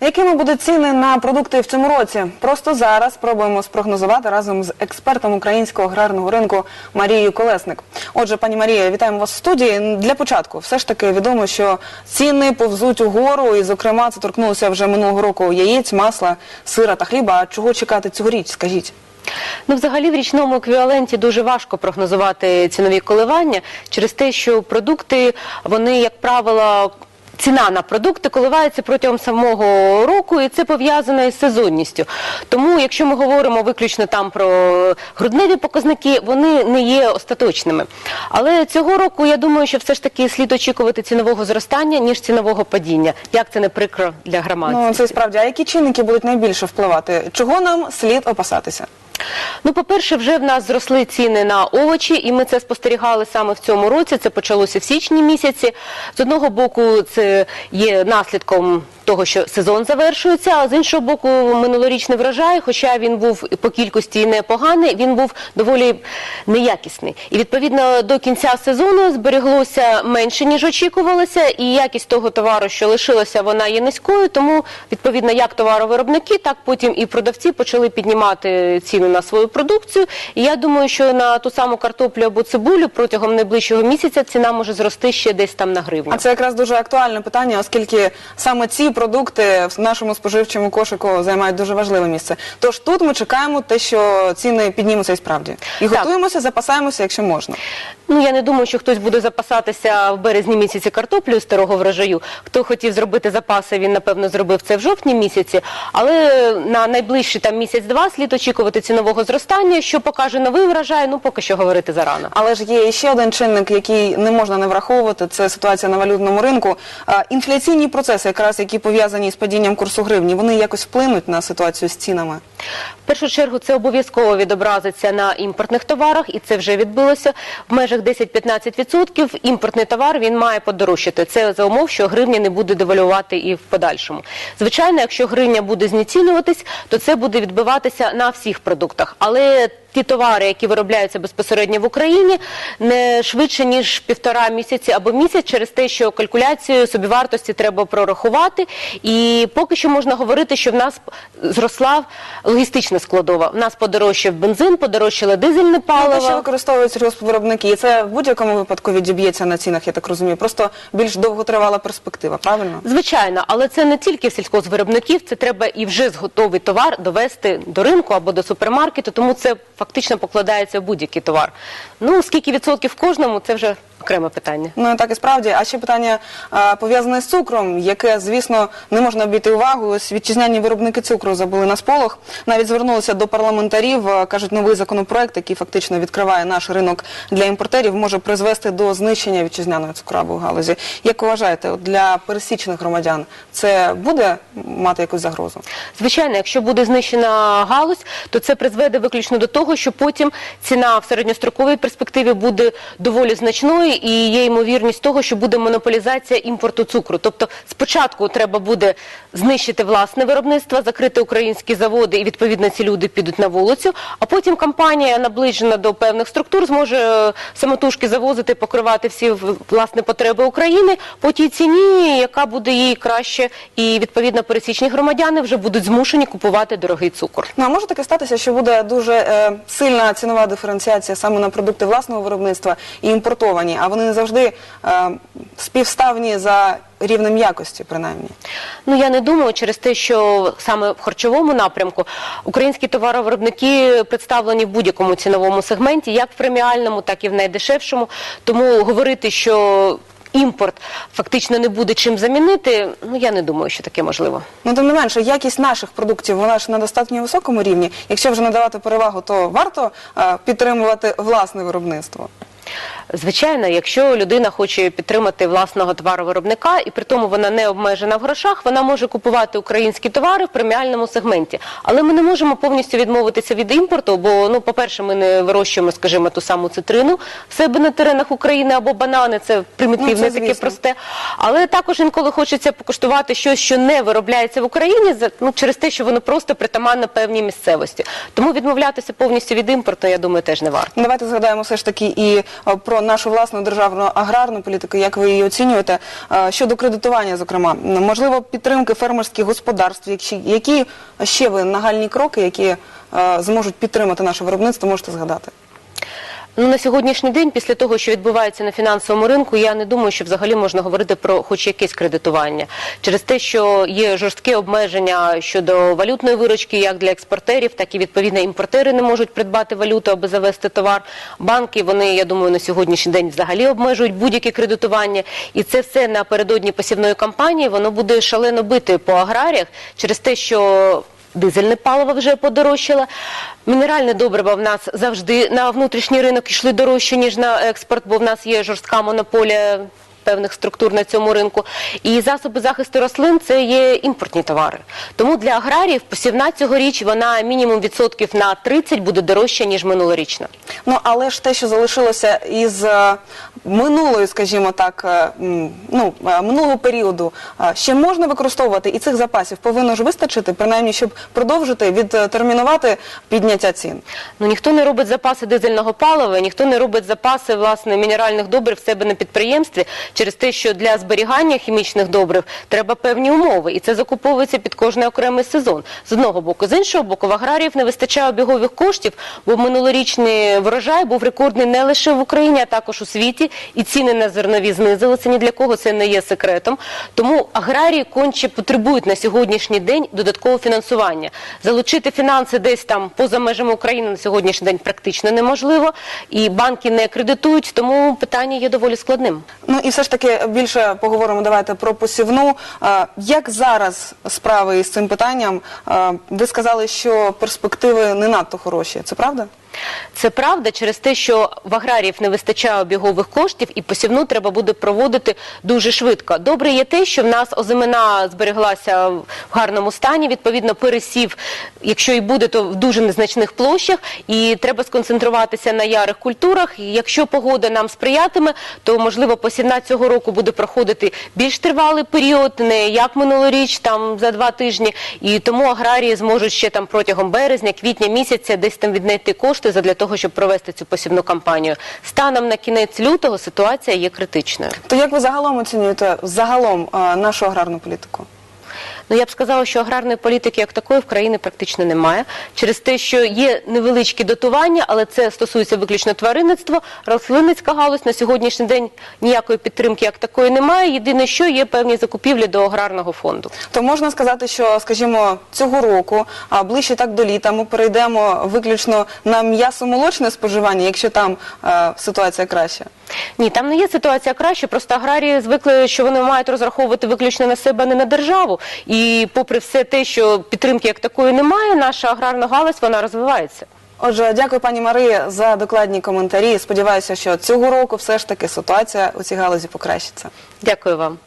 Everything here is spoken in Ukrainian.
Якими будуть ціни на продукти в цьому році? Просто зараз спробуємо спрогнозувати разом з експертом українського аграрного ринку Марією Колесник. Отже, пані Марія, вітаємо вас в студії. Для початку, все ж таки відомо, що ціни повзуть угору, і, зокрема, це торкнулося вже минулого року яєць, масла, сира та хліба. А чого чекати цьогоріч? Скажіть. Ну, взагалі, в річному еквіваленті дуже важко прогнозувати цінові коливання через те, що продукти, вони, як правило, Ціна на продукти коливається протягом самого року, і це пов'язано із сезонністю. Тому, якщо ми говоримо виключно там про грудневі показники, вони не є остаточними. Але цього року я думаю, що все ж таки слід очікувати цінового зростання ніж цінового падіння. Як це не прикро для громадськості? Ну це справді. А які чинники будуть найбільше впливати? Чого нам слід опасатися? Ну, по-перше, вже в нас зросли ціни на овочі, і ми це спостерігали саме в цьому році. Це почалося в січні місяці. З одного боку, це є наслідком того, що сезон завершується, а з іншого боку, минулорічний врожай, хоча він був по кількості непоганий, він був доволі неякісний. І відповідно до кінця сезону збереглося менше ніж очікувалося, і якість того товару, що лишилася, вона є низькою. Тому відповідно, як товаровиробники, так потім і продавці почали піднімати ціни на свою продукцію. І я думаю, що на ту саму картоплю або цибулю протягом найближчого місяця ціна може зрости ще десь там на гривню. А це якраз дуже актуальне питання, оскільки саме ці продукти в нашому споживчому кошику займають дуже важливе місце. Тож тут ми чекаємо те, що ціни піднімуться і справді. І Так. готуємося, запасаємося, якщо можна. Ну я не думаю, що хтось буде запасатися в березні місяці картоплю старого врожаю. Хто хотів зробити запаси, він напевно зробив це в жовтні місяці. Але на найближчий там місяць-два слід очікувати цінового зростання. Що покаже новий врожай, ну поки що говорити зарано. Але ж є ще один чинник, який не можна не враховувати. Це ситуація на валютному ринку. Інфляційні процеси, якраз які пов'язані з падінням курсу гривні, вони якось вплинуть на ситуацію з цінами. В першу чергу це обов'язково відобразиться на імпортних товарах, і це вже відбулося в межах 10-15%. Імпортний товар він має подорожчати. Це за умов, що гривня не буде девалювати і в подальшому. Звичайно, якщо гривня буде знецінюватись, то це буде відбиватися на всіх продуктах. Але ті товари, які виробляються безпосередньо в Україні, не швидше ніж півтора місяці або місяць, через те, що калькуляцію собівартості треба прорахувати. І поки що можна говорити, що в нас зросла логістична складова. В нас подорожчав бензин, подорожчало дизельне Ну, те, що паливо. використовують сільгоспвиробники, і це в будь-якому випадку відіб'ється на цінах, я так розумію. Просто більш довготривала перспектива, правильно? Звичайно, але це не тільки в сільськозвиробників, це треба і вже зготовий товар довести до ринку або до супермаркету, тому це фактично покладається в будь-який товар. Ну скільки відсотків кожному, це вже окреме питання. Ну так і справді. А ще питання а, пов'язане з цукром, яке, звісно, не можна обійти увагу. Ось вітчизняні виробники цукру забули на сполох. Навіть звернулися до парламентарів. кажуть, новий законопроект, який фактично відкриває наш ринок для імпортерів, може призвести до знищення вітчизняної цукрової галузі. Як вважаєте, для пересічних громадян це буде мати якусь загрозу? Звичайно, якщо буде знищена галузь, то це призведе виключно до того, що потім ціна в середньостроковій перспективі буде доволі значною і є ймовірність того, що буде монополізація імпорту цукру. Тобто спочатку треба буде знищити власне виробництво, закрити українські заводи, і відповідно ці люди підуть на вулицю. А потім компанія, наближена до певних структур, зможе е, самотужки завозити, покривати всі власне потреби України по тій ціні, яка буде їй краще, і відповідно пересічні громадяни вже будуть змушені купувати дорогий цукор. Ну а може таке статися, що буде дуже е, сильна цінова диференціація саме на продукти власного виробництва і імпортовані, а вони не завжди е, співставні за рівнем якості, принаймні. Ну я не думаю через те, що саме в харчовому напрямку українські товаровиробники представлені в будь-якому ціновому сегменті, як в преміальному, так і в найдешевшому. Тому говорити, що імпорт фактично не буде чим замінити, ну я не думаю, що таке можливо. Ну, тим не менше, якість наших продуктів вона ж на достатньо високому рівні. Якщо вже надавати перевагу, то варто е, підтримувати власне виробництво. Звичайно, якщо людина хоче підтримати власного товаровиробника, і при тому вона не обмежена в грошах, вона може купувати українські товари в преміальному сегменті. Але ми не можемо повністю відмовитися від імпорту, бо ну, по-перше, ми не вирощуємо, скажімо, ту саму цитрину в себе на теренах України або банани. Це примітивне Ну, таке просте. Але також інколи хочеться покуштувати щось, що не виробляється в Україні, ну, через те, що воно просто притаманно певній місцевості. Тому відмовлятися повністю від імпорту, я думаю, теж не варто. Давайте згадаємо все ж таки і е, про про нашу власну державну аграрну політику, як ви її оцінюєте Е, щодо кредитування, зокрема, можливо, підтримки фермерських господарств, які, ще ви нагальні кроки, які е, зможуть підтримати наше виробництво, можете згадати. Ну, на сьогоднішній день, після того, що відбувається на фінансовому ринку, я не думаю, що взагалі можна говорити про хоч якесь кредитування. Через те, що є жорсткі обмеження щодо валютної виручки, як для експортерів, так і відповідно імпортери не можуть придбати валюту, аби завести товар. Банки, вони, я думаю, на сьогоднішній день взагалі обмежують будь-яке кредитування. І це все напередодні посівної кампанії, воно буде шалено бити по аграріях через те, що Дизельне паливо вже подорожчало. Мінеральне добриво в нас завжди на внутрішній ринок йшли дорожче, ніж на експорт, бо в нас є жорстка монополія певних структур на цьому ринку. І засоби захисту рослин це є імпортні товари. Тому для аграріїв посівна цьогоріч вона мінімум відсотків на 30 буде дорожча, ніж минулорічна. Ну але ж те, що залишилося із е, минулої, скажімо так, е, ну е, минулого періоду, ще можна використовувати, і цих запасів повинно ж вистачити, принаймні, щоб продовжити відтермінувати підняття цін. Ну ніхто не робить запаси дизельного палива, ніхто не робить запаси власне мінеральних добрив в себе на підприємстві через те, що для зберігання хімічних добрив треба певні умови, і це закуповується під кожний окремий сезон. З одного боку, з іншого боку, в аграріїв не вистачає обігових коштів, бо минулорічний врожай був рекордний не лише в Україні, а також у світі, і ціни на зернові знизилися. Ні для кого це не є секретом. Тому аграрії конче потребують на сьогоднішній день додаткового фінансування. Залучити фінанси десь там поза межами України на сьогоднішній день практично неможливо, і банки не кредитують, тому питання є доволі складним. Ну і все ж таки більше поговоримо давайте про посівну. Як зараз справи із цим питанням? Ви сказали, що перспективи не надто хороші. Це правда? Це правда через те, що в аграріїв не вистачає обігових коштів і посівну треба буде проводити дуже швидко. Добре є те, що в нас озимина збереглася в гарному стані, відповідно пересів, якщо і буде, то в дуже незначних площах, і треба сконцентруватися на ярих культурах. Якщо погода нам сприятиме, то можливо посівна цього року буде проходити більш тривалий період, не як минулоріч, там за два тижні. І тому аграрії зможуть ще там протягом березня, квітня місяця десь там віднайти кошти для того, щоб провести цю посівну кампанію. Станом на кінець лютого ситуація є критичною. То як ви загалом оцінюєте загалом е, нашу аграрну політику? Ну я б сказала, що аграрної політики як такої в країні практично немає. Через те, що є невеличкі дотування, але це стосується виключно тваринництва. Рослинницька галузь на сьогоднішній день ніякої підтримки як такої немає. Єдине, що є певні закупівлі до аграрного фонду. То можна сказати, що, скажімо, цього року, а ближче так до літа, ми перейдемо виключно на м'ясо-молочне споживання, якщо там е, ситуація краща. Ні, там не є ситуація краще. Просто аграрії звикли, що вони мають розраховувати виключно на себе, а не на державу. І попри все те, що підтримки як такої немає, наша аграрна галузь вона розвивається. Отже, дякую пані Марія, за докладні коментарі. Сподіваюся, що цього року все ж таки ситуація у цій галузі покращиться. Дякую вам.